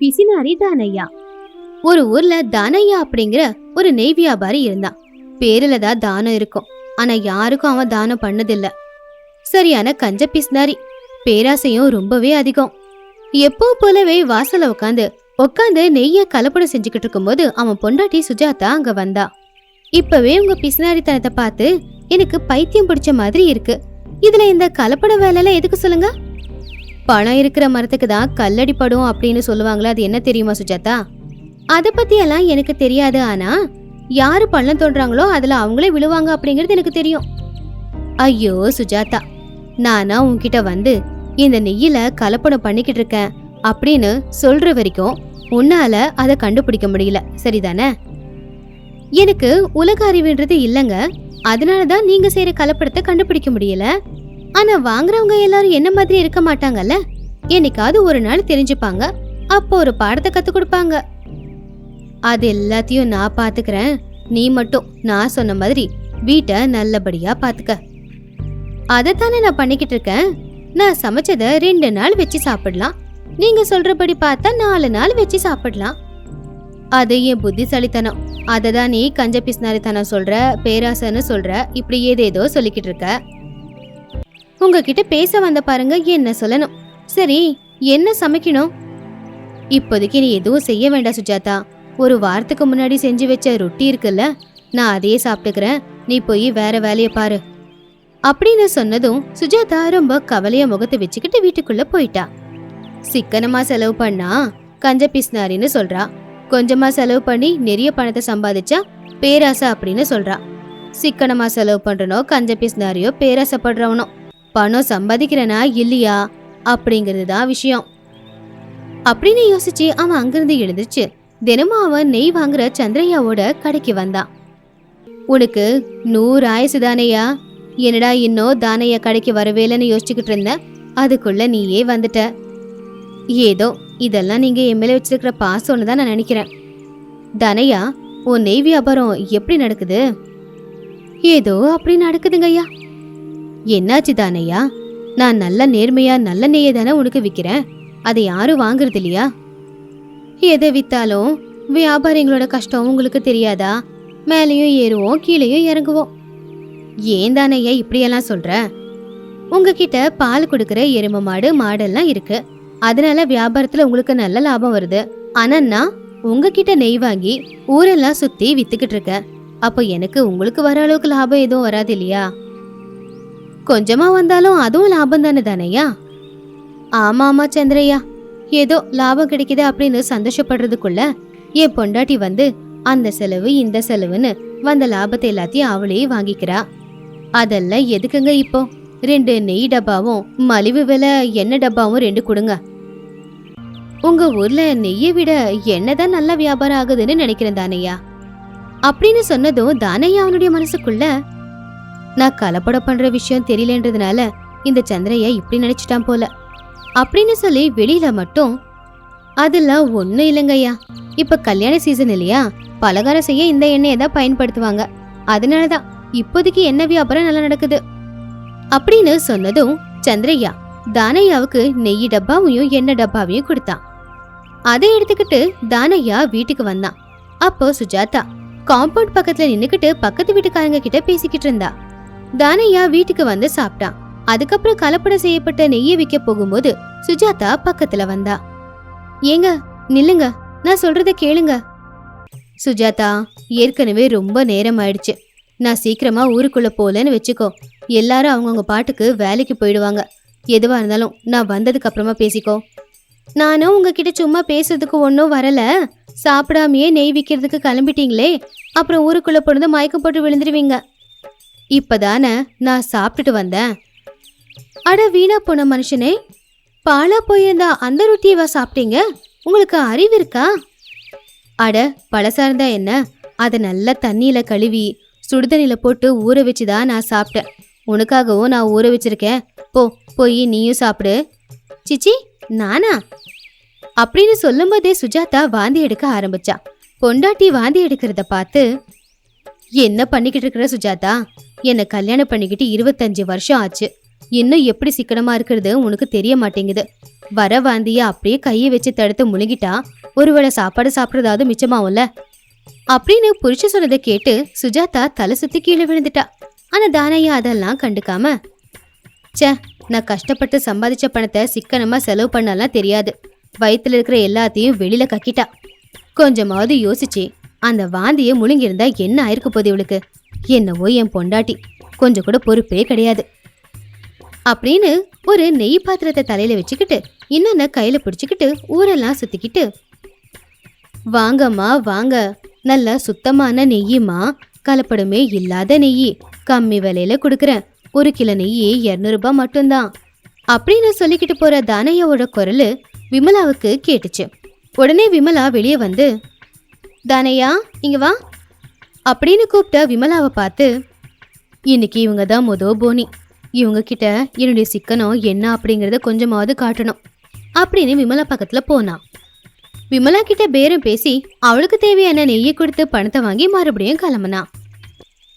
பிசினாரி தானையா ஒரு ஊர்ல தானையா அப்படிங்கிற ஒரு நெய் வியாபாரி இருந்தான் பேருல தான் தானம் இருக்கும். ஆனா யாருக்கும் அவன் தானம் பண்ணதில்ல. சரியான கஞ்ச பிசினாரி. பேராசையும் ரொம்பவே அதிகம். எப்போ போலவே வாசல்ல உட்காந்து உட்காந்து நெய்ய கலப்படம் செஞ்சுக்கிட்டு இருக்கும்போது அவன் பொண்டாட்டி சுஜாதா அங்க வந்தா. இப்பவே உங்க பிசினாரித்தனத்தை பார்த்து எனக்கு பைத்தியம் பிடிச்ச மாதிரி இருக்கு. இதுல இந்த கலப்பட வேலைலாம் எதுக்கு சொல்லுங்க? பழம் இருக்கிற மரத்துக்கு தான் கல்லடி படும் அப்படின்னு சொல்லுவாங்களா அது என்ன தெரியுமா சுஜாதா? அதை பற்றியெல்லாம் எனக்கு தெரியாது ஆனா யாரு பள்ளம் தோன்றாங்களோ அதுல அவங்களே விழுவாங்க அப்படிங்கிறது எனக்கு தெரியும். ஐயோ சுஜாதா நானா உன்கிட்ட வந்து இந்த நெய்யில கலப்படம் பண்ணிக்கிட்டு இருக்கேன் அப்படின்னு சொல்ற வரைக்கும் உன்னால அதை கண்டுபிடிக்க முடியல சரிதானே? எனக்கு உலக அறிவுன்றது இல்லைங்க அதனாலதான் நீங்க செய்யற கலப்படத்தை கண்டுபிடிக்க முடியல. ஆனா வாங்குறவங்க எல்லாரும் என்ன மாதிரி இருக்க மாட்டாங்கல்ல? என்னைக்காவது ஒரு நாள் தெரிஞ்சுப்பாங்க. அப்போ ஒரு பாடத்தை கத்து கொடுப்பாங்க. அது எல்லாத்தையும் நான் பாத்துக்கிறேன். நீ மட்டும் நான் சொன்ன மாதிரி வீட்டை நல்லபடியா பாத்துக்க. அதைத்தானே நான் பண்ணிக்கிட்டு இருக்கேன். நான் சமைச்சத ரெண்டு நாள் வச்சு சாப்பிடலாம். நீங்க சொல்றபடி பார்த்தா நாலு நாள் வச்சு சாப்பிடலாம். அது என் புத்திசாலித்தனம். அதை தான் நீ கஞ்ச பிஸ்னாரித்தனம் சொல்ற பேராசன்னு சொல்ற இப்படி ஏதேதோ சொல்லிக்கிட்டு இருக்க. உங்ககிட்ட பேச வந்த பாருங்க என்ன சொல்லணும். சரி என்ன சமைக்கணும்? இப்போதைக்கு நீ எதுவும் செய்ய வேண்டாம் சுஜாதா. ஒரு வாரத்துக்கு முன்னாடி செஞ்சு வச்ச ரொட்டி இருக்குல்ல நான் அதையே சாப்பிட்டுக்கிறேன். நீ போய் வேற வேலையை பாரு. அப்படின்னு சொன்னதும் சுஜாதா ரொம்ப கவலைய முகத்தை வச்சுக்கிட்டு வீட்டுக்குள்ள போயிட்டா. சிக்கனமா செலவு பண்ணா கஞ்ச பிஸ்னாரின்னு சொல்றா. கொஞ்சமா செலவு பண்ணி நிறைய பணத்தை சம்பாதிச்சா பேராசை அப்படின்னு சொல்றா. சிக்கனமா செலவு பண்றனோ கஞ்ச பிஸ்னாரியோ பேராசைப்படுறவனோ. பணம் சம்பாதிக்கிறனா இல்லையா? அப்படிங்கிறது தான் விஷயம். அப்படின்னு யோசிச்சு அவன் அங்கிருந்து எழுந்துச்சு தினமும் அவன் நெய் வாங்குற சந்திரையாவோட கடைக்கு வந்தான். உனக்கு நூறு ஆயுசு தானையா? என்னடா இன்னும் தானையா கடைக்கு வரவேலன்னு யோசிச்சுக்கிட்டு இருந்த? அதுக்குள்ள நீயே வந்துட்ட. ஏதோ இதெல்லாம் நீங்க என் மேல வச்சிருக்கிற பாசம்னு தான் நான் நினைக்கிறேன். தானையா உன் நெய் வியாபாரம் எப்படி நடக்குது? ஏதோ அப்படி நடக்குதுங்கய்யா. என்னாச்சு தானையா? நான் நல்ல நேர்மையா நல்ல நெய்யை தானே உனக்கு விற்கிறேன் அதை யாரும் வாங்குறது இல்லையா? எதை வித்தாலும் வியாபாரிங்களோட கஷ்டம் உங்களுக்கு தெரியாதா? மேலேயும் ஏறுவோம் கீழேயும் இறங்குவோம். ஏன் தானையா இப்படியெல்லாம் சொல்ற? உங்ககிட்ட பால் கொடுக்குற எருமை மாடு மாடெல்லாம் இருக்கு. அதனால வியாபாரத்துல உங்களுக்கு நல்ல லாபம் வருது. ஆனா நான் உங்ககிட்ட நெய் வாங்கி ஊரெல்லாம் சுத்தி வித்துக்கிட்டு இருக்கேன். அப்போ எனக்கு உங்களுக்கு வர அளவுக்கு லாபம் எதுவும் வராது இல்லையா? கொஞ்சமா வந்தாலும் அதுவும் லாபம் தானே தானையா? ஆமா ஆமா சந்திரையா ஏதோ லாபம் கிடைக்குது அப்படின்னு சந்தோஷப்படுறதுக்குள்ள என் பொண்டாட்டி வந்து அந்த செலவு இந்த செலவுன்னு வந்த லாபத்தை எல்லாத்தையும் அவளையே வாங்கிக்கிறா. அதெல்லாம் எதுக்குங்க இப்போ? ரெண்டு நெய் டப்பாவும் மலிவு விலை எண்ணெய் டப்பாவும் ரெண்டு கொடுங்க. உங்க ஊர்ல நெய்யை விட எண்ணெய் தான் நல்ல வியாபாரம் ஆகுதுன்னு நினைக்கிறேன் தானையா அப்படின்னு சொன்னதும் தானையா அவனுடைய மனசுக்குள்ள நான் கலப்படம் பண்ற விஷயம் தெரியலன்றதுனால இந்த சந்திரைய இப்படி நினைச்சிட்டான் போல. அப்படின்னு சொல்லி வெளியில மட்டும் அதெல்லாம் ஒன்றும் இல்லைங்கய்யா இப்ப கல்யாண சீசன் இல்லையா? பலகாரம் செய்ய இந்த எண்ணெயை தான் பயன்படுத்துவாங்க. அதனாலதான் இப்போதைக்கு என்ன வியாபாரம் நல்லா நடக்குது? அப்படின்னு சொன்னதும் சந்திரையா தானையாவுக்கு நெய் டப்பாவையும் எண்ணெய் டப்பாவையும் கொடுத்தான் அதை எடுத்துக்கிட்டு தானையா வீட்டுக்கு வந்தான். அப்போ சுஜாதா காம்பவுண்ட் பக்கத்துல நின்னுக்கிட்டு பக்கத்து வீட்டுக்காரங்க கிட்ட பேசிக்கிட்டு இருந்தா. தானையா வீட்டுக்கு வந்து சாப்பிட்டான். அதுக்கப்புறம் கலப்படம் செய்யப்பட்ட நெய்யை விற்க போகும்போது சுஜாதா பக்கத்துல வந்தா. ஏங்க நில்லுங்க நான் சொல்றத கேளுங்க. சுஜாதா ஏற்கனவே ரொம்ப நேரம் ஆயிடுச்சு. நான் சீக்கிரமா ஊருக்குள்ள போலன்னு வச்சுக்கோ. எல்லாரும் அவங்கவுங்க பாட்டுக்கு வேலைக்கு போயிடுவாங்க. எதுவா இருந்தாலும் நான் வந்ததுக்கு அப்புறமா பேசிக்கோ. நானும் உங்ககிட்ட சும்மா பேசுறதுக்கு ஒன்றும் வரல. சாப்பிடாமையே நெய் விற்கிறதுக்கு கிளம்பிட்டீங்களே அப்புறம் ஊருக்குள்ள பொழுது மயக்கம் போட்டு விழுந்துருவீங்க. இப்பதானே நான் சாப்பிட்டுட்டு வந்தேன். அட வீணா போன மனுஷனே பாலா போயிருந்தா அந்த ரொட்டியவா சாப்பிட்டீங்க? உங்களுக்கு அறிவு இருக்கா? அட பழசா இருந்தா என்ன? அதை நல்லா தண்ணியில கழுவி சுடுதண்ணில போட்டு ஊற வச்சுதான் நான் சாப்பிட்டேன். உனக்காகவும் நான் ஊற வச்சிருக்கேன். போ போய் நீயும் சாப்பிடு. சிச்சி நானா? அப்படின்னு சொல்லும்போதே சுஜாதா வாந்தி எடுக்க ஆரம்பிச்சா. பொண்டாட்டி வாந்தி எடுக்கிறத பார்த்து என்ன பண்ணிக்கிட்டு இருக்கிற சுஜாதா? என்னை கல்யாணம் பண்ணிக்கிட்டு இருபத்தஞ்சு வருஷம் ஆச்சு. இன்னும் எப்படி சிக்கனமா இருக்கிறது உனக்கு தெரிய மாட்டேங்குது. வர வாந்திய அப்படியே கையை வச்சு தடுத்து முழுங்கிட்டா ஒருவேளை சாப்பாடு சாப்பிட்றதாவது மிச்சமாவும்ல அப்படின்னு புருஷ சொன்னதை கேட்டு சுஜாதா தலை சுத்தி கீழே விழுந்துட்டா. ஆனா தானையா அதெல்லாம் கண்டுக்காம ச்சே நான் கஷ்டப்பட்டு சம்பாதிச்ச பணத்தை சிக்கனமா செலவு பண்ணலாம் தெரியாது. வயிற்றுல இருக்கிற எல்லாத்தையும் வெளியில கக்கிட்டா. கொஞ்சமாவது யோசிச்சு அந்த வாந்தியை முழுங்கியிருந்தா என்ன ஆயிருக்க போகுது இவளுக்கு? என்னவோ என் பொண்டாட்டி. கொஞ்சம் கூட பொறுப்பே கிடையாது. அப்படின்னு ஒரு நெய் பாத்திரத்தை தலையில வச்சுக்கிட்டு இன்னொன்னு கையில பிடிச்சுக்கிட்டு ஊரெல்லாம் சுத்திக்கிட்டு வாங்கம்மா வாங்க. நல்ல சுத்தமான நெய்யுமா? கலப்படமே இல்லாத நெய். கம்மி விலையில கொடுக்குறேன். ஒரு கிலோ நெய் இரநூறுபா மட்டும்தான். அப்படின்னு சொல்லிக்கிட்டு போற தானையாவோட குரல் விமலாவுக்கு கேட்டுச்சு. உடனே விமலா வெளியே வந்து தானையா இங்க வா. அப்படின்னு கூப்பிட்ட விமலாவை பார்த்து இன்னைக்கு இவங்க தான் மொத போனி. இவங்க கிட்ட என்னுடைய சிக்கனம் என்ன அப்படிங்கிறத கொஞ்சமாவது காட்டணும் அப்படின்னு விமலா பக்கத்துல போனான் விமலா கிட்ட பேரம் பேசி அவளுக்கு தேவையான நெய்யை கொடுத்து பணத்தை வாங்கி மறுபடியும் கிளம்புனான்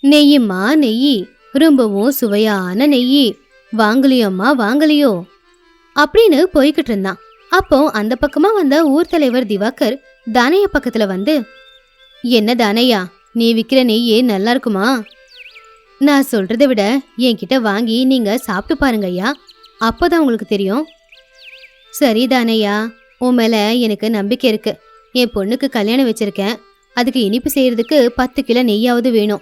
நெய்யம்மா நெய் ரொம்பவும் சுவையான நெய் வாங்கலையோம்மா வாங்கலையோ? அப்படின்னு போய்கிட்டு இருந்தான். அப்போ அந்த பக்கமா வந்த ஊர் தலைவர் திவாகர் தானைய பக்கத்துல வந்து என்ன தானையா? நீ விற்கிற நெய்யே நல்லா இருக்குமா? நான் சொல்கிறத விட என்கிட்ட வாங்கி நீங்க சாப்பிட்டு பாருங்க ஐயா. அப்போதான் உங்களுக்கு தெரியும். சரிதானையா உன் மேல எனக்கு நம்பிக்கை இருக்கு. என் பொண்ணுக்கு கல்யாணம் வச்சிருக்கேன். அதுக்கு இனிப்பு செய்யறதுக்கு பத்து கிலோ நெய்யாவது வேணும்.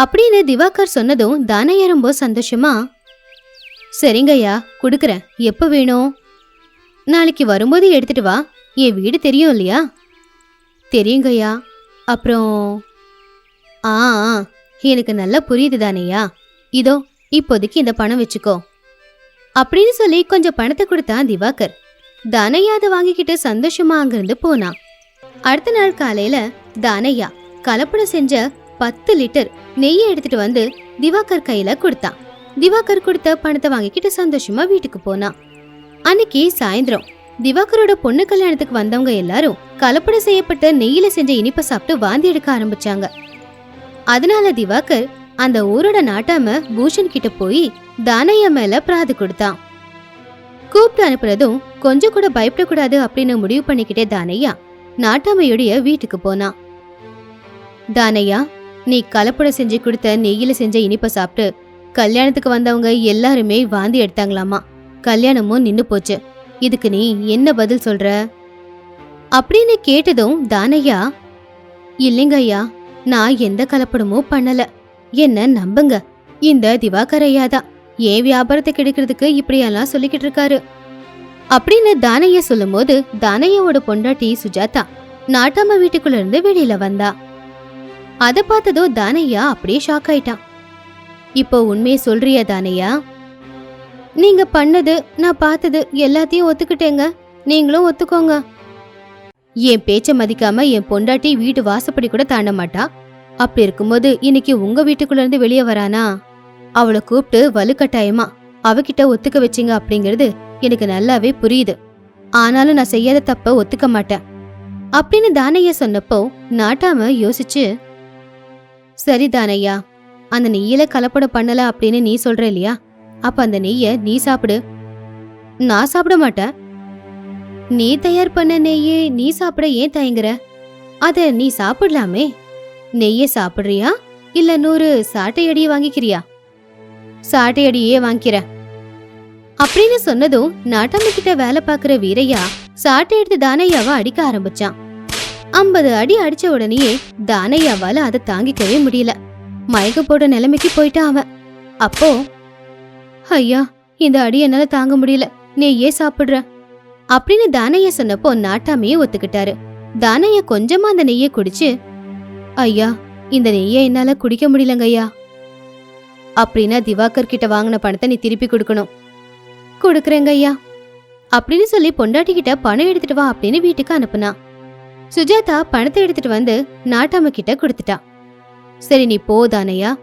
அப்படின்னு திவாகர் சொன்னதும் தானையா ரொம்ப சந்தோஷமா? சரிங்கய்யா கொடுக்குறேன். எப்போ வேணும்? நாளைக்கு வரும்போது எடுத்துட்டு வா. என் வீடு தெரியும் இல்லையா? தெரியுங்கய்யா அப்புறம் ஆ எனக்கு நல்லா புரியுது தானேயா இதோ இப்போதைக்கு இந்த பணம் வச்சுக்கோ. அப்படின்னு சொல்லி கொஞ்சம் பணத்தை கொடுத்தான் திவாகர். தானையா அதை வாங்கிக்கிட்டு சந்தோஷமா அங்கிருந்து போனான். அடுத்த நாள் காலையில தானையா கலப்படம் செஞ்ச பத்து லிட்டர் நெய்யை எடுத்துட்டு வந்து திவாகர் கையில கொடுத்தான். திவாகர் கொடுத்த பணத்தை வாங்கிக்கிட்டு சந்தோஷமா வீட்டுக்கு போனான். அன்னைக்கு சாயந்தரம் திவாகரோட பொண்ணு கல்யாணத்துக்கு வந்தவங்க எல்லாரும் கலப்படம் செய்யப்பட்ட நெய்யில செஞ்ச இனிப்பை சாப்பிட்டு வாந்தி எடுக்க ஆரம்பிச்சாங்க. அதனால திவாகர் அந்த ஊரோட நாட்டாம பூஷன் கிட்ட போய் தானைய மேல பிராது கொடுத்தான். கூப்பிட்டு அனுப்புனதும் கொஞ்சம் கூட பயப்படக்கூடாது அப்படின்னு முடிவு பண்ணிக்கிட்டே தானையா நாட்டாமையுடைய வீட்டுக்கு போனான். தானையா நீ கலப்படம் செஞ்சு கொடுத்த நெய்யில செஞ்ச இனிப்பை சாப்பிட்டு கல்யாணத்துக்கு வந்தவங்க எல்லாருமே வாந்தி எடுத்தாங்களாமா? கல்யாணமும் நின்னு போச்சு. இதுக்கு நீ என்ன பதில் சொல்ற? அப்படின்னு கேட்டதும் தானையா இல்லைங்க ஐயா நான் எந்த கலப்படமும் பண்ணல. என்ன நம்புங்க. இந்த திவாகர் ஐயா தான் ஏன் வியாபாரத்தை கெடுக்கிறதுக்கு இப்படியெல்லாம் சொல்லிக்கிட்டு இருக்காரு? அப்படின்னு தானையா சொல்லும்போது தானையாவோட பொண்டாட்டி சுஜாதா நாட்டாம வீட்டுக்குள்ள இருந்து வெளியில வந்தா. அத பார்த்ததோ தானையா அப்படியே ஷாக் ஆயிட்டான். இப்போ உண்மையை சொல்றியா தானையா? நீங்க பண்ணது நான் பார்த்தது எல்லாத்தையும் ஒத்துக்கிட்டேங்க. நீங்களும் ஒத்துக்கோங்க. என் பேச்ச மதிக்காம என் பொண்டாட்டி வீட்டு வாசப்படி கூட தாண்ட மாட்டா. அப்படி இருக்கும்போது இன்னைக்கு உங்க வீட்டுக்குள்ள இருந்து வெளியே வரானா? அவளை கூப்பிட்டு வலுக்கட்டாயமா அவகிட்ட ஒத்துக்க வச்சீங்க அப்படிங்கிறது எனக்கு நல்லாவே புரியுது. ஆனாலும் நான் செய்யாத தப்ப ஒத்துக்க மாட்டேன். அப்படின்னு தானையா சொன்னப்போ நாட்டாம யோசிச்சு சரி தானையா அந்த நெய்யில கலப்படம் பண்ணல அப்படின்னு நீ சொல்ற இல்லையா? அப்ப அந்த நெய்ய நீ சாப்பிடு. நான் சாப்பிட மாட்டேன். நீ தயார் பண்ண நெய்யே நீ சாப்பிட ஏன் தயங்குற? அத நீ சாப்பிடலாமே. நெய்ய சாப்பிடுறியா? இல்ல நூறு சாட்டையடியை வாங்கிக்கிறியா? சாட்டையடியே வாங்கிக்கிற. அப்படின்னு சொன்னதும் நாட்டாம கிட்ட வேலை பாக்குற வீரையா சாட்டை எடுத்து தானையாவை அடிக்க ஆரம்பிச்சான். ஐம்பது அடி அடிச்ச உடனேயே தானையாவால அதை தாங்கிக்கவே முடியல. மயக்க போட நிலைமைக்கு போயிட்டான் அவன். அப்போ ஐயா இந்த அடி என்னால தாங்க முடியல. நெய்யே சாப்பிடுற? அப்படின்னு தானையா சொன்னப்போ நாட்டாமையே ஒத்துக்கிட்டாரு. தானையா கொஞ்சமா அந்த நெய்யை குடிச்சு ஐயா இந்த நெய்யை என்னால குடிக்க முடியலங்க ஐயா. அப்படின்னா திவாகர் கிட்ட வாங்கின பணத்தை நீ திருப்பி கொடுக்கணும். கொடுக்குறேங்க ஐயா. அப்படின்னு சொல்லி பொண்டாட்டி கிட்ட பணம் எடுத்துட்டு வா அப்படின்னு வீட்டுக்கு அனுப்புனா. சுஜாதா பணத்தை எடுத்துட்டு வந்து நாட்டாம கிட்ட கொடுத்துட்டா. சரி நீ போ தானையா.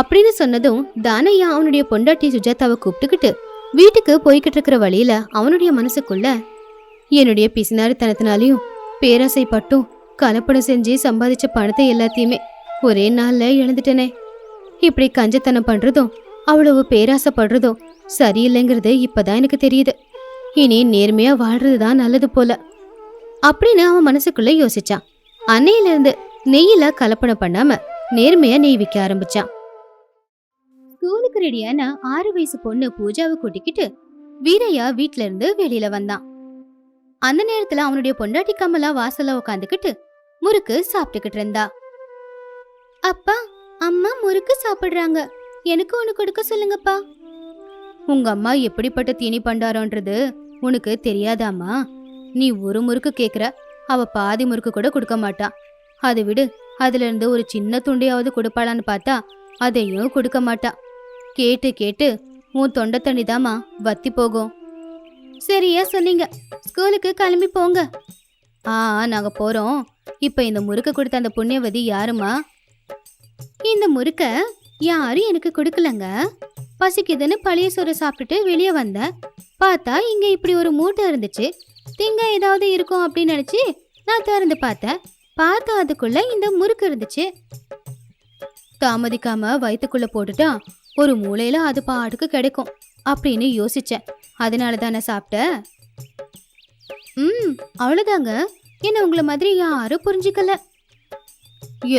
அப்படின்னு சொன்னதும் தானையா அவனுடைய பொண்டாட்டி சுஜாதாவை கூப்பிட்டுக்கிட்டு வீட்டுக்கு போய்கிட்டு இருக்கிற வழியில அவனுடைய மனசுக்குள்ள என்னுடைய பிசினாரித்தனத்தினாலையும் பேராசை பட்டும் கலப்படம் செஞ்சு சம்பாதிச்ச பணத்தை எல்லாத்தையுமே ஒரே நாள்ல இழந்துட்டேனே. இப்படி கஞ்சத்தனம் பண்றதும் அவ்வளவு பேராசைப்படுறதோ சரியில்லைங்கிறது இப்பதான் எனக்கு தெரியுது. இனி நேர்மையா வாழ்றது தான் நல்லது போல. அப்படின்னு அவன் மனசுக்குள்ள யோசிச்சான். அன்னையிலிருந்து நெய்யில கலப்படம் பண்ணாம நேர்மையா நெய் விற்க ஆரம்பிச்சான். ஸ்கூலுக்கு ரெடியான ஆறு வயசு பொண்ணு பூஜாவை கூட்டிக்கிட்டு வீரையா வீட்ல இருந்து வெளியில வந்தான். அந்த நேரத்துல அவனுடைய பொண்டாட்டி கமலா வாசல்ல உட்காந்துக்கிட்டு முறுக்கு சாப்பிட்டுக்கிட்டு இருந்தா. அப்பா அம்மா முறுக்கு சாப்பிடுறாங்க. எனக்கு ஒண்ணு கொடுக்க சொல்லுங்கப்பா. உங்க அம்மா எப்படிப்பட்ட தீனி பண்டாரோன்றது உனக்கு தெரியாதாம்மா. நீ ஒரு முறுக்கு கேக்குற அவ பாதி முறுக்கு கூட கொடுக்க மாட்டா. அதை விடு அதுல இருந்து ஒரு சின்ன துண்டையாவது கொடுப்பாளான்னு பார்த்தா அதையும் கொடுக்க மாட்டா. கேட்டு கேட்டு உன் தொண்டை தண்ணி வத்தி போகும். சரியா சொன்னீங்க. ஸ்கூலுக்கு கிளம்பி போங்க. ஆ நாங்க போறோம். இப்ப இந்த முறுக்க கொடுத்த அந்த புண்ணியவதி யாருமா இந்த முறுக்க யாரும் எனக்கு கொடுக்கலங்க. பசிக்குதுன்னு பழைய சோறு சாப்பிட்டுட்டு வெளியே வந்தேன் பார்த்தா இங்க இப்படி ஒரு மூட்டை இருந்துச்சு. திங்க ஏதாவது இருக்கும் அப்படின்னு நினைச்சு நான் திறந்து பார்த்தேன். பார்த்தா அதுக்குள்ள இந்த முறுக்கு இருந்துச்சு. தாமதிக்காம வயிற்றுக்குள்ளே போட்டுட்டான் ஒரு மூலையில அது பாட்டுக்கு கிடைக்கும் அப்படின்னு யோசிச்சேன். அதனால தானே சாப்பிட்ட ம் அவ்வளோதாங்க என்ன உங்களை மாதிரி யாரும் புரிஞ்சுக்கல.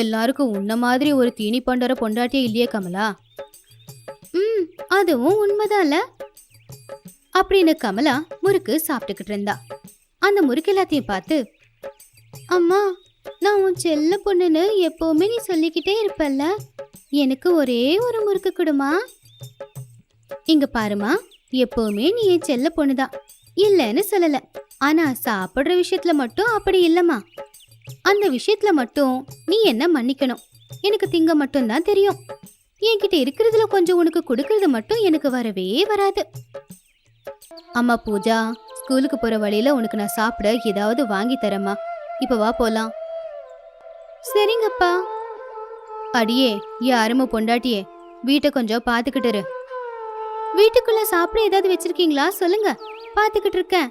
எல்லாருக்கும் உன்ன மாதிரி ஒரு தீனி பண்டற பொண்டாட்டியே இல்லையே கமலா. ம் அதுவும் உண்மைதான்ல அப்படின்னு கமலா முறுக்கு சாப்பிட்டுக்கிட்டு இருந்தா. அந்த முறுக்கு எல்லாத்தையும் பார்த்து அம்மா நான் உன் செல்ல பொண்ணுன்னு எப்போவுமே நீ சொல்லிக்கிட்டே இருப்பல்ல. எனக்கு ஒரே ஒரு முறுக்கு கொடுமா இங்க பாருமா எப்பவுமே நீ என் செல்ல பொண்ணுதான். இல்லைன்னு சொல்லல. ஆனா சாப்பிடுற விஷயத்துல மட்டும் அப்படி இல்லம்மா. அந்த விஷயத்துல மட்டும் நீ என்ன மன்னிக்கணும்? எனக்கு திங்க மட்டும்தான் தெரியும். என்கிட்ட இருக்கிறதுல கொஞ்சம் உனக்கு கொடுக்கறது மட்டும் எனக்கு வரவே வராது. அம்மா பூஜா ஸ்கூலுக்கு போற வழியில உனக்கு நான் சாப்பிட ஏதாவது வாங்கி தரேம்மா. இப்ப வா போலாம். சரிங்கப்பா. அடியே யாருமோ பொண்டாட்டியே வீட்டை கொஞ்சம் பாத்துக்கிட்டு வீட்டுக்குள்ள சாப்பிட ஏதாவது வச்சிருக்கீங்களா? சொல்லுங்க பாத்துக்கிட்டு இருக்கேன்.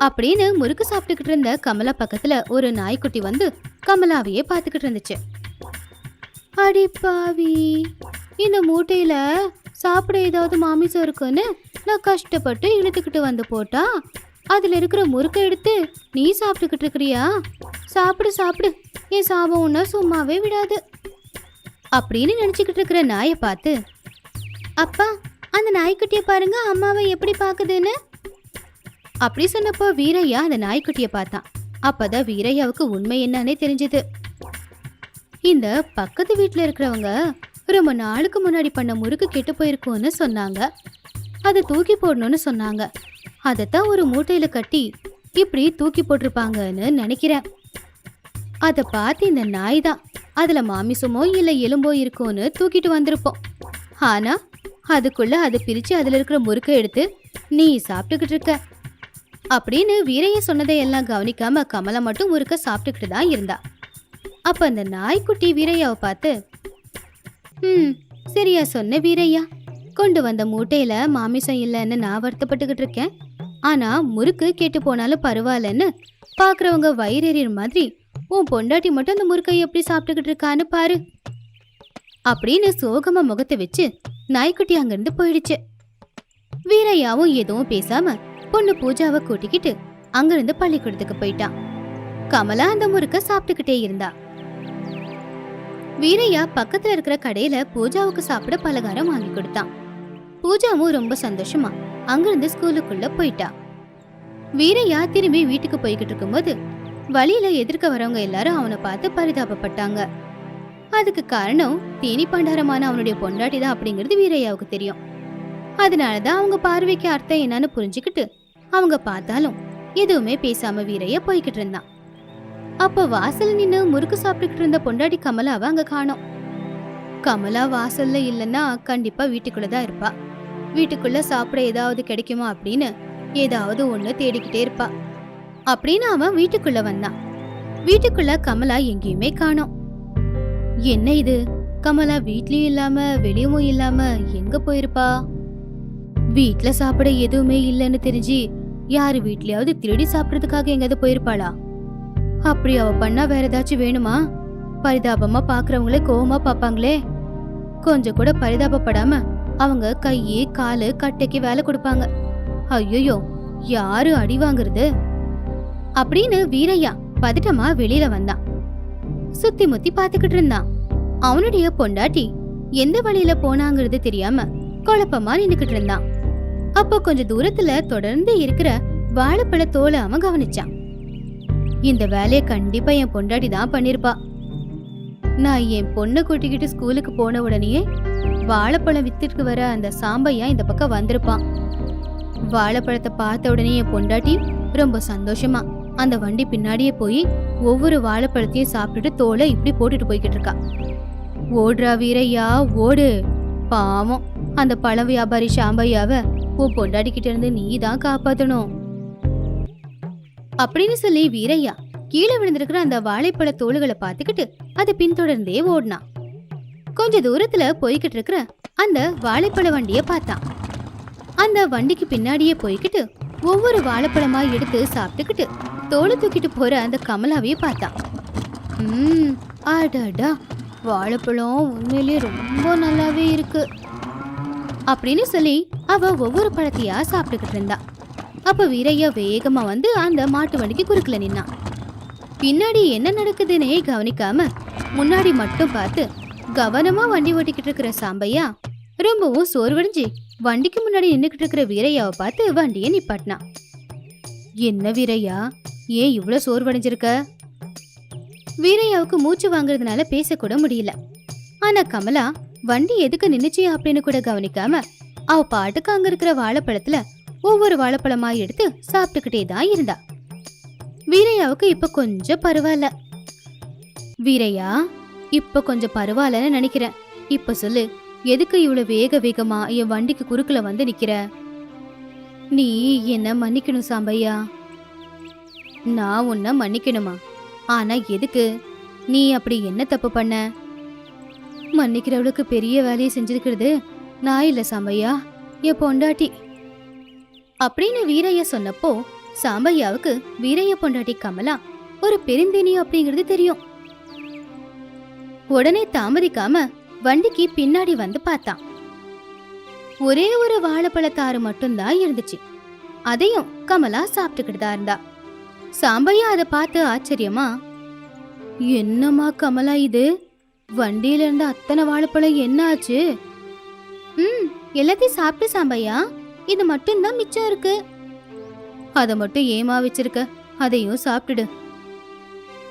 அப்படின்னு முறுக்கு சாப்பிட்டுக்கிட்டு இருந்த கமலா பக்கத்துல ஒரு நாய்க்குட்டி வந்து கமலாவையே பாத்துக்கிட்டு இருந்துச்சு. அடி பாவி இந்த மூட்டையில சாப்பிட ஏதாவது மாமிசம் இருக்குன்னு நான் கஷ்டப்பட்டு இழுத்துக்கிட்டு வந்து போட்டா அதுல இருக்கிற முறுக்கை எடுத்து நீ சாப்பிட்டுக்கிட்டு இருக்கிறியா? சாப்பிடு சாப்பிடு. என் சாபம் சும்மாவே விடாது. அப்படின்னு நினச்சிக்கிட்டு இருக்கிற நாயை பார்த்து அப்பா அந்த நாய்க்குட்டியை பாருங்க அம்மாவை எப்படி பார்க்குதுன்னு? அப்படி சொன்னப்போ வீரையா அந்த நாய்க்குட்டியை பார்த்தான். அப்பதான் வீரையாவுக்கு உண்மை என்னன்னே தெரிஞ்சது. இந்த பக்கத்து வீட்டில் இருக்கிறவங்க ரொம்ப நாளுக்கு முன்னாடி பண்ண முறுக்கு கெட்டு போயிருக்கும்னு சொன்னாங்க. அதை தூக்கி போடணும்னு சொன்னாங்க. அதைத்தான் ஒரு மூட்டையில் கட்டி இப்படி தூக்கி போட்டிருப்பாங்கன்னு நினைக்கிறேன். அதை பார்த்து இந்த நாய் தான் அதுல மாமிசமோ இல்ல எலும்போ இருக்கும்னு தூக்கிட்டு வந்திருப்போம். ஆனா அதுக்குள்ள அதை பிரிச்சு அதுல இருக்கிற முறுக்கை எடுத்து நீ சாப்பிட்டுக்கிட்டு இருக்க. அப்படின்னு வீரைய சொன்னதை எல்லாம் கவனிக்காம கமலா மட்டும் முறுக்க சாப்பிட்டுக்கிட்டு தான் இருந்தா. அப்ப அந்த நாய்க்குட்டி வீரையாவை பார்த்து ம் சரியா சொன்ன வீரையா. கொண்டு வந்த மூட்டையில மாமிசம் இல்லைன்னு நான் வருத்தப்பட்டுக்கிட்டு இருக்கேன். ஆனா முறுக்கு கெட்டு போனாலும் பரவாயில்லன்னு பாக்குறவங்க வயிறெறிற மாதிரி உன் பொண்டாட்டி மட்டும் அந்த முறுக்கை எப்படி சாப்பிட்டுக்கிட்டு இருக்கான்னு பாரு. அப்படின்னு சோகமா முகத்தை வச்சு நாய்க்குட்டி அங்கிருந்து போயிடுச்சு. வீரையாவும் எதுவும் பேசாம பொண்ணு பூஜாவை கூட்டிக்கிட்டு அங்கிருந்து பள்ளிக்கூடத்துக்கு போயிட்டான். கமலா அந்த முறுக்க சாப்பிட்டுக்கிட்டே இருந்தா. வீரையா பக்கத்துல இருக்கிற கடையில பூஜாவுக்கு சாப்பிட பலகாரம் வாங்கி கொடுத்தான். பூஜாவும் ரொம்ப சந்தோஷமா அங்கிருந்து ஸ்கூலுக்குள்ள போயிட்டா. வீரையா திரும்பி வீட்டுக்கு போய்கிட்டு இருக்கும்போது வழியில எதிர்க்க வரவங்க எல்லாரும் அவனை பார்த்து பரிதாபப்பட்டாங்க. அதுக்கு காரணம் தேனி பண்டாரமான அவனுடைய பொண்டாட்டி தான் அப்படிங்கிறது வீரையாவுக்கு தெரியும். அதனாலதான் அவங்க பார்வைக்கு அர்த்தம் என்னன்னு புரிஞ்சுக்கிட்டு அவங்க பார்த்தாலும் எதுவுமே பேசாம வீரைய போய்கிட்டு இருந்தான். அப்ப வாசல் நின்னு முறுக்கு சாப்பிட்டுக்கிட்டு இருந்த பொண்டாட்டி கமலாவை அங்க காணோம். கமலா வாசல்ல இல்லைன்னா கண்டிப்பா வீட்டுக்குள்ள தான் இருப்பா. வீட்டுக்குள்ள சாப்பிட ஏதாவது கிடைக்குமா அப்படின்னு ஏதாவது ஒண்ணு தேடிக்கிட்டே இருப்பா. அப்படின்னு அவன் வீட்டுக்குள்ள வந்தான். வீட்டுக்குள்ள கமலா எங்கேயுமே காணோம். என்ன இது? கமலா வீட்லயும் இல்லாம வெளியவும் இல்லாம எங்க போயிருப்பா? வீட்ல சாப்பிட எதுவுமே இல்லைன்னு தெரிஞ்சு யாரு வீட்லயாவது திருடி சாப்பிடறதுக்காக எங்கேயாவது போயிருப்பாளா? அப்படி அவ பண்ணா வேற ஏதாச்சும் வேணுமா? பரிதாபமா பாக்குறவங்களே கோவமா பாப்பாங்களே? கொஞ்சம் கூட பரிதாபப்படாம அவங்க கையே காலு கட்டைக்கு வேலை கொடுப்பாங்க. ஐயோ யாரு அடி வாங்குறது? அப்படின்னு வீரையா பதட்டமா வெளியில வந்தான். சுத்தி முத்தி பாத்துக்கிட்டு இருந்தான். அவனுடைய பொண்டாட்டி எந்த வழியில போனாங்கிறது தெரியாம குழப்பமா நின்னுக்கிட்டு இருந்தான். அப்போ கொஞ்ச தூரத்துல தொடர்ந்து இருக்கிற வாழைப்பழ தோலை அவன் கவனிச்சான். இந்த வேலையை கண்டிப்பா என் பொண்டாட்டி தான் பண்ணிருப்பா. நான் என் பொண்ணை கூட்டிக்கிட்டு ஸ்கூலுக்கு போன உடனேயே வாழைப்பழம் வித்துட்டு வர அந்த சாம்பையா இந்த பக்கம் வந்திருப்பான். வாழைப்பழத்தை பார்த்த உடனே என் பொண்டாட்டி ரொம்ப சந்தோஷமா அந்த வண்டி பின்னாடியே போய் ஒவ்வொரு வாழைப்பழத்தையும் சாப்பிட்டுட்டு தோலை இப்படி போட்டுட்டு போய்கிட்டு இருக்கா. ஓடுறா வீரையா ஓடு. பாவம் அந்த பழ வியாபாரி சாம்பையாவ உன் பொண்டாடிக்கிட்ட இருந்து நீ தான் காப்பாத்தணும். அப்படின்னு சொல்லி வீரையா கீழே விழுந்திருக்கிற அந்த வாழைப்பழ தோள்களை பார்த்துக்கிட்டு அதை பின்தொடர்ந்தே ஓடினான் கொஞ்ச தூரத்துல போய்கிட்டு இருக்கிற அந்த வாழைப்பழ வண்டியை பார்த்தான். அந்த வண்டிக்கு பின்னாடியே போய்கிட்டு ஒவ்வொரு வாழைப்பழமா எடுத்து சாப்பிட்டுக்கிட்டு தோலை தூக்கிட்டு போற அந்த கமலாவையே பார்த்தான் ம் அடடா வாழைப்பழம் உண்மையிலேயே ரொம்ப நல்லாவே இருக்கு. அப்படின்னு சொல்லி அவ ஒவ்வொரு பழத்தையா சாப்பிட்டுக்கிட்டு இருந்தா. அப்ப வீரையா வேகமா வந்து அந்த மாட்டு வண்டிக்கு குறுக்கல நின்னான் பின்னாடி என்ன நடக்குதுன்னே கவனிக்காம முன்னாடி மட்டும் பார்த்து கவனமா வண்டி ஓட்டிக்கிட்டு இருக்கிற சாம்பையா ரொம்பவும் சோர்வடைஞ்சு வண்டிக்கு முன்னாடி நின்றுக்கிட்டு இருக்கிற வீரையாவை பார்த்து வண்டியை நிப்பாட்டினான் என்ன வீரையா? ஏன் இவ்வளோ சோர்வடைஞ்சிருக்க? வீரையாவுக்கு மூச்சு வாங்குறதுனால பேசக்கூட முடியல. ஆனா கமலா வண்டி எதுக்கு நின்னுச்சு அப்படின்னு கூட கவனிக்காம அவ பாட்டுக்கு அங்க இருக்கிற வாழைப்பழத்துல ஒவ்வொரு வாழைப்பழமா எடுத்து சாப்பிட்டுக்கிட்டே தான் இருந்தா. வீரையாவுக்கு இப்ப கொஞ்சம் பரவாயில்ல. வீரையா இப்ப கொஞ்சம் பரவாயில்லன்னு நினைக்கிறேன். இப்ப சொல்லு எதுக்கு இவ்வளவு வேக வேகமா என் வண்டிக்கு குறுக்குல வந்து நிக்கிற? நீ என்ன மன்னிக்கணும் சாம்பையா நான் உன்னை மன்னிக்கணுமா? ஆனா எதுக்கு? நீ அப்படி என்ன தப்பு பண்ண? மன்னிக்கிறவளுக்கு பெரிய வேலையை செஞ்சிருக்கிறது நான் இல்ல சாம்பையா என் பொண்டாட்டி. அப்படின்னு வீரையா சொன்னப்போ சாம்பையாவுக்கு வீரைய பொண்டாட்டி கமலா ஒரு பெருந்தினி அப்படிங்கிறது தெரியும். உடனே தாமதிக்காம வண்டிக்கு பின்னாடி வந்து பார்த்தான். ஒரே ஒரு வாழைப்பழத்தாறு மட்டும்தான் இருந்துச்சு. அதையும் கமலா சாப்பிட்டுக்கிட்டு தான் இருந்தா. சாம்பையா அதை பார்த்து ஆச்சரியமா என்னம்மா கமலா இது? வண்டியில இருந்த அத்தனை வாழைப்பழம் என்ன ஆச்சு? ம் எல்லாத்தையும் சாப்பிட்டு சாம்பையா. இது மட்டும்தான் மிச்சம் இருக்கு. அதை மட்டும் ஏமா வச்சிருக்க. அதையும் சாப்பிட்டுடு.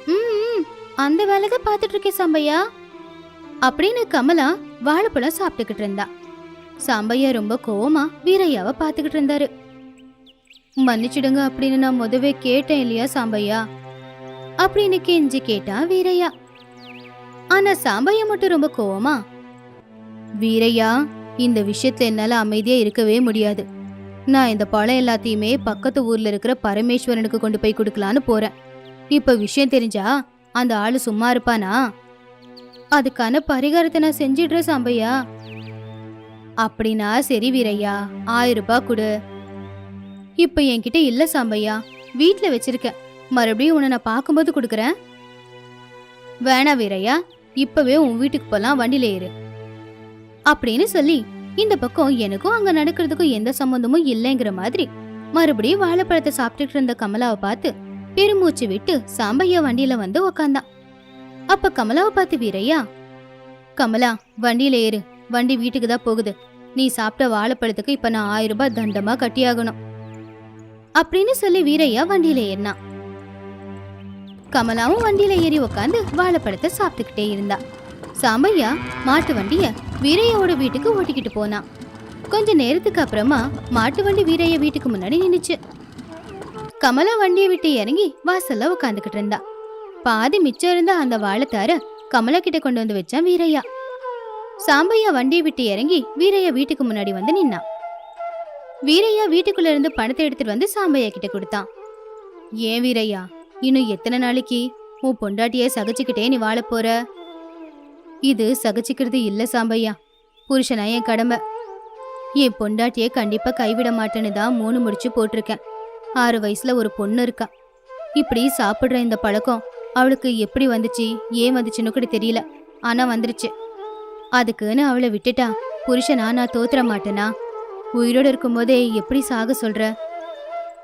ம் ம், அந்த வேலை தான் பார்த்துட்டு இருக்கேன் சாம்பையா. அப்படின்னு கமலா வாழைப்பழம் சாப்பிட்டுக்கிட்டு இருந்தா. சாம்பையா ரொம்ப கோவமா வீரையாவை பார்த்துக்கிட்டு இருந்தாரு. மன்னிச்சிடுங்க அப்படின்னு நான் முதவே கேட்டேன் இல்லையா சாம்பையா அப்படின்னு கெஞ்சி கேட்டான் வீரையா. ஆனா சாம்பையா மட்டும் ரொம்ப கோவமா வீரையா இந்த விஷயத்துல என்னால அமைதியா இருக்கவே முடியாது. நான் இந்த பழம் எல்லாத்தையுமே பக்கத்து ஊர்ல இருக்கிற பரமேஸ்வரனுக்கு கொண்டு போய் கொடுக்கலான்னு போறேன். இப்ப விஷயம் தெரிஞ்சா அந்த ஆளு சும்மா இருப்பானா? அதுக்கான பரிகாரத்தை நான் செஞ்சிடுறேன் சாம்பையா அப்படின்னா சரி வீரையா ஆயிரம் ரூபாய் கொடு. இப்ப என்கிட்ட இல்ல சாம்பையா வீட்ல வச்சிருக்கேன் மறுபடியும் உன்னை நான் பார்க்கும்போது கொடுக்குறேன். வேணா வீரையா இப்பவே உன் வீட்டுக்கு போலாம் வண்டியில ஏறு. அப்படின்னு சொல்லி இந்த பக்கம் எனக்கும் அங்க நடக்கிறதுக்கும் எந்த சம்பந்தமும் இல்லைங்கிற மாதிரி மறுபடியும் வாழைப்பழத்தை சாப்பிட்டுட்டு இருந்த கமலாவை பார்த்து பெருமூச்சு விட்டு சாம்பையா வண்டியில வந்து உக்காந்தான். அப்ப கமலாவை பார்த்து வீரையா? கமலா வண்டியில ஏறு. வண்டி வீட்டுக்கு தான் போகுது. நீ சாப்பிட்ட வாழைப்பழத்துக்கு இப்ப நான் ஆயிரம் ரூபாய் தண்டமா கட்டியாகணும். அப்படின்னு சொல்லி வீரையா வண்டியில ஏறினான் கமலாவும் வண்டியில ஏறி உக்காந்து வாழைப்பழத்தை சாப்பிட்டுக்கிட்டே இருந்தா. சாமையா மாட்டு வண்டிய வீரையோட வீட்டுக்கு ஓட்டிக்கிட்டு போனான் கொஞ்ச நேரத்துக்கு அப்புறமா மாட்டு வண்டி வீரைய வீட்டுக்கு முன்னாடி நின்னுச்சு. கமலா வண்டியை விட்டு இறங்கி வாசல்ல உட்காந்துக்கிட்டு இருந்தா. பாதி மிச்சம் இருந்த அந்த வாழைத்தார கமலா கிட்ட கொண்டு வந்து வச்சான் வீரையா. சாம்பையா வண்டியை விட்டு இறங்கி வீரையா வீட்டுக்கு முன்னாடி வந்து நின்னான் வீரையா வீட்டுக்குள்ள இருந்து பணத்தை எடுத்துட்டு வந்து சாம்பையா கிட்ட கொடுத்தான். ஏன் வீரையா இன்னும் எத்தனை நாளைக்கு? உன் பொண்டாட்டிய சகிச்சுக்கிட்டே நீ வாழ போற? இது சகிச்சுக்கிறது இல்ல சாம்பையா. புருஷனா என் கடமை. என் பொண்டாட்டிய கண்டிப்பா கைவிட மாட்டேன்னு தான் மூணு முடிச்சு போட்டிருக்கேன். ஆறு வயசுல ஒரு பொண்ணு இருக்கா. இப்படி சாப்பிடுற இந்த பழக்கம் அவளுக்கு எப்படி வந்துச்சு ஏன் வந்துச்சுன்னு கூட தெரியல. ஆனா வந்துருச்சு. அதுக்குன்னு அவளை விட்டுட்டா புருஷனா நான் தோத்துற மாட்டேனா? உயிரோடு இருக்கும்போதே எப்படி சாக சொல்ற?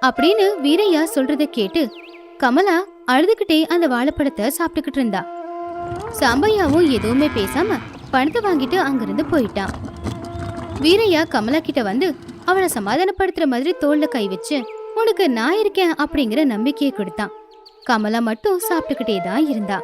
அப்படின்னு வீரையா சொல்றத கேட்டு கமலா அழுதுகிட்டே அந்த வாழைப்பழத்தை சாப்பிட்டுக்கிட்டு இருந்தா. சாம்பையாவும் எதுவுமே பேசாம பணத்தை வாங்கிட்டு அங்கிருந்து போயிட்டான். வீரையா கமலா கிட்ட வந்து அவளை சமாதானப்படுத்துற மாதிரி தோல்ல கை வச்சு உனக்கு நான் இருக்கேன் அப்படிங்கிற நம்பிக்கையை கொடுத்தான். கமலா மட்டும் சாப்பிட்டுக்கிட்டே தான் இருந்தா.